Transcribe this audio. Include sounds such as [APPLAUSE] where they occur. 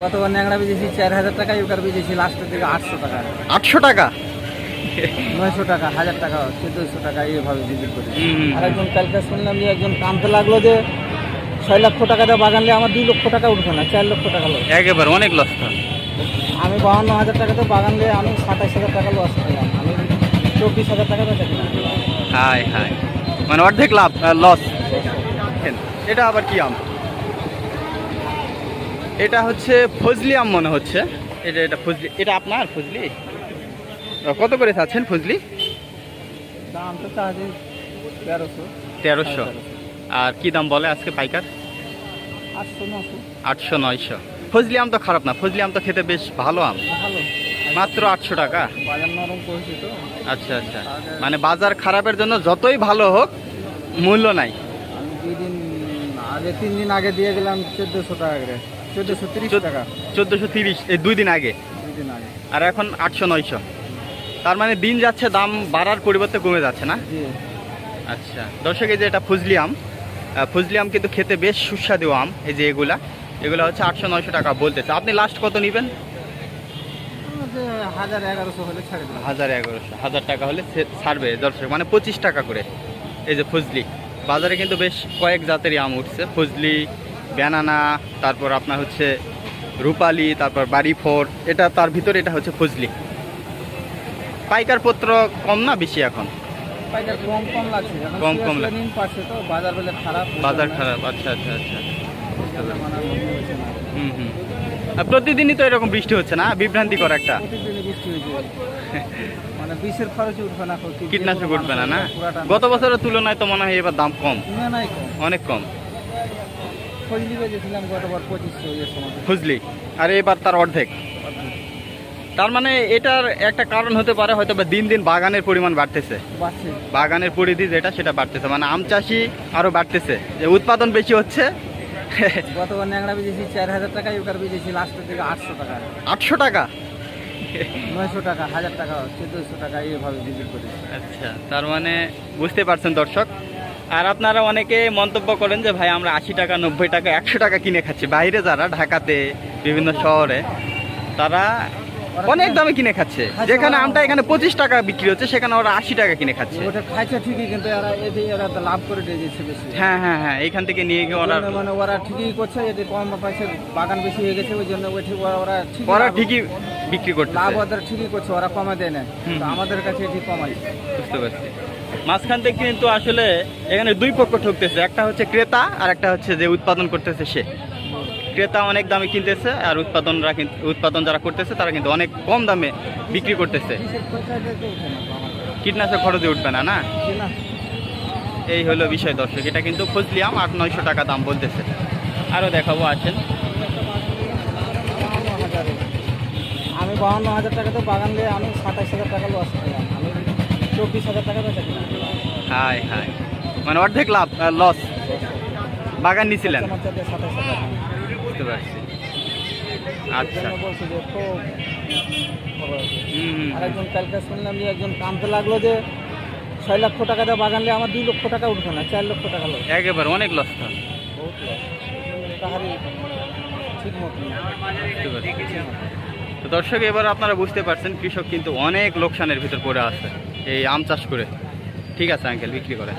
গতবার ন্যাংরা বেজেছি চার হাজার টাকা এবার বেজেছি লাস্টের দিকে আটশো টাকা। আটশো টাকা? নয়শো টাকা হাজার টাকা চোদ্দোশো টাকা এইভাবে বিক্রি করি। আর একজন কালকে শুনলাম যে একজন কানতে লাগল যে ছয় লক্ষ টাকা দিয়ে বাগান আমার দুই লক্ষ টাকা উঠবে না চার লক্ষ টাকা লস একেবারে অনেক লস আমি বাহান্ন হাজার আমি সাতাশ হাজার টাকা লস পেলাম। আমি চব্বিশ হাজার টাকা বেচা কিনা হাই হাই মানে অর্ধেক লাভ লস এটা আবার কি আম? এটা হচ্ছে ফজলি আম মনে হচ্ছে। এটা এটা ফজলি এটা আপনার ফজলি? কত করে চাচ্ছেন ফজলি? দাম তো তেরোশো। তেরোশো। আর কি দাম বলে আজকে পাইকার? আটশো নয়শো। ফজলি আম তো খারাপ না ফজলি আম তো খেতে বেশ ভালো আম। ভালো। মাত্র আটশো টাকা? আচ্ছা আচ্ছা। মানে বাজার খারাপের জন্য যতই ভালো হোক মূল্য নাই। আগে তিন দিন আগে দিয়ে গেলাম চোদ্দোশো টাকা করে। চোদ্দোশো তিরিশ টাকা। চোদ্দোশো তিরিশ এই দুই দিন আগে। আগে। আর এখন আটশো নয়শো। তার মানে দিন যাচ্ছে দাম বাড়ার পরিবর্তে কমে যাচ্ছে না? আচ্ছা। দর্শক এই যে এটা ফজলি আম ফজলি আম কিন্তু খেতে বেশ সুস্বাদু আম এই যে এগুলা। এগুলা হচ্ছে আটশো নয়শো টাকা বলতেছে আপনি লাস্ট কত নেবেন? হাজার এগারোশো হাজার টাকা হলে ছাড়বে দর্শক। মানে পঁচিশ টাকা করে এই যে ফজলি। বাজারে কিন্তু বেশ কয়েক জাতেরই আম উঠছে। ফজলি ব্যানানা তারপর আপনার হচ্ছে রূপালি তারপর বাড়ি ফোর এটা তার ভিতরে এটা হচ্ছে ফজলি। পাইকার পত্র কম না বেশি এখন? কম কম লাগছে তো বাজার বলে খারাপ বাজার খারাপ আচ্ছা আচ্ছা আচ্ছা। মানে। হুম হুম। প্রতিদিনই তো এরকম বৃষ্টি হচ্ছে না? বিভ্রান্তিকর একটা। [LAUGHS] মানে বিষের খরচই উঠবে না কীটনাশক উঠবে না না? গত বছরের তুলনায় তো মনে হয় এবার দাম কম। অনেক কম। ফজলি বেজেছিলাম গতবার পঁচিশশো ইয়ের সময়। আর এবার তার অর্ধেক। তার মানে এটার একটা কারণ হতে পারে হয়তো বা দিন দিন বাগানের পরিমাণ বাড়তেছে। বাগানের পরিধি যেটা সেটা বাড়তেছে। মানে আম চাষি আরও বাড়তেছে। যে উৎপাদন বেশি হচ্ছে। গতবার ন্যাংরা বেজেছি চার হাজার টাকা এবার বেজেছি লাস্টের দিকে আটশো টাকা। আটশো টাকা? নয়শো টাকা হাজার টাকা চোদ্দোশো টাকা এইভাবে বিক্রি করি আচ্ছা তার মানে বুঝতে পারছেন দর্শক আর আপনারা অনেকে মন্তব্য করেন যে ভাই আমরা আশি টাকা নব্বই টাকা একশো টাকা কিনে খাচ্ছি। বাইরে যারা ঢাকাতে বিভিন্ন শহরে তারা অনেক দামে কিনে খাচ্ছে। যেখানে আমটা এখানে পঁচিশ টাকা বিক্রি হচ্ছে সেখানে ওরা আশি টাকা কিনে খাচ্ছে। ওটা ঠিকই কিন্তু এরা লাভ করে দিয়ে দিচ্ছে বেশি। হ্যাঁ হ্যাঁ হ্যাঁ এখান থেকে নিয়ে গিয়ে ওরা মানে ওরা ঠিকই করছে এতে কম পাইছে বাগান বেশি হয়ে গেছে ওই জন্য ওরা ওরা ঠিকই বিক্রি করতেছে। লাভ ওদের ঠিকই করছে ওরা কমে দেয় না। তো আমাদের কাছে এটি কমাই বুঝতে পারছি। মাঝখান থেকে কিন্তু আসলে এখানে দুই পক্ষ ঠকতেছে একটা হচ্ছে ক্রেতা আর একটা হচ্ছে যে উৎপাদন করতেছে সে। ক্রেতা অনেক দামে কিনতেছে আর উৎপাদনরা কিন্তু উৎপাদন যারা করতেছে তারা কিন্তু অনেক কম দামে বিক্রি করতেছে। কীটনাশক খরচে উঠবে না না? এই হলো বিষয় দর্শক এটা কিন্তু ফজলি আম আট নয়শো টাকা দাম বলতেছে। আরও দেখাবো আসেন বাহান্ন হাজারে। আমি বাহান্ন হাজার টাকা তো বাগান দিয়ে আমি সাতাশ হাজার টাকা লস পেলাম। আমি চব্বিশ হাজার টাকা বেচা কিনা। হাই হাই। মানে অর্ধেক লাভ লস বাগান চারটে সাতাশ হাজার বুঝতে পারছি। আচ্ছা। বলছি যে কালকে শুনলাম যে একজন কানতে লাগল যে ছয় লক্ষ টাকা দিয়ে বাগান নিয়ে আমার দুই লক্ষ টাকা উঠবে না চার লক্ষ টাকা একেবারে অনেক লস তো। বহুত লস তাহারই ঠিক মতো। তো দর্শক, এবার আপনারা বুঝতে পারছেন, কৃষক কিন্তু অনেক লোকসানের ভিতর পড়ে আছে এই আম চাষ করে। ঠিক আছে আঙ্কেল বিক্রি করে।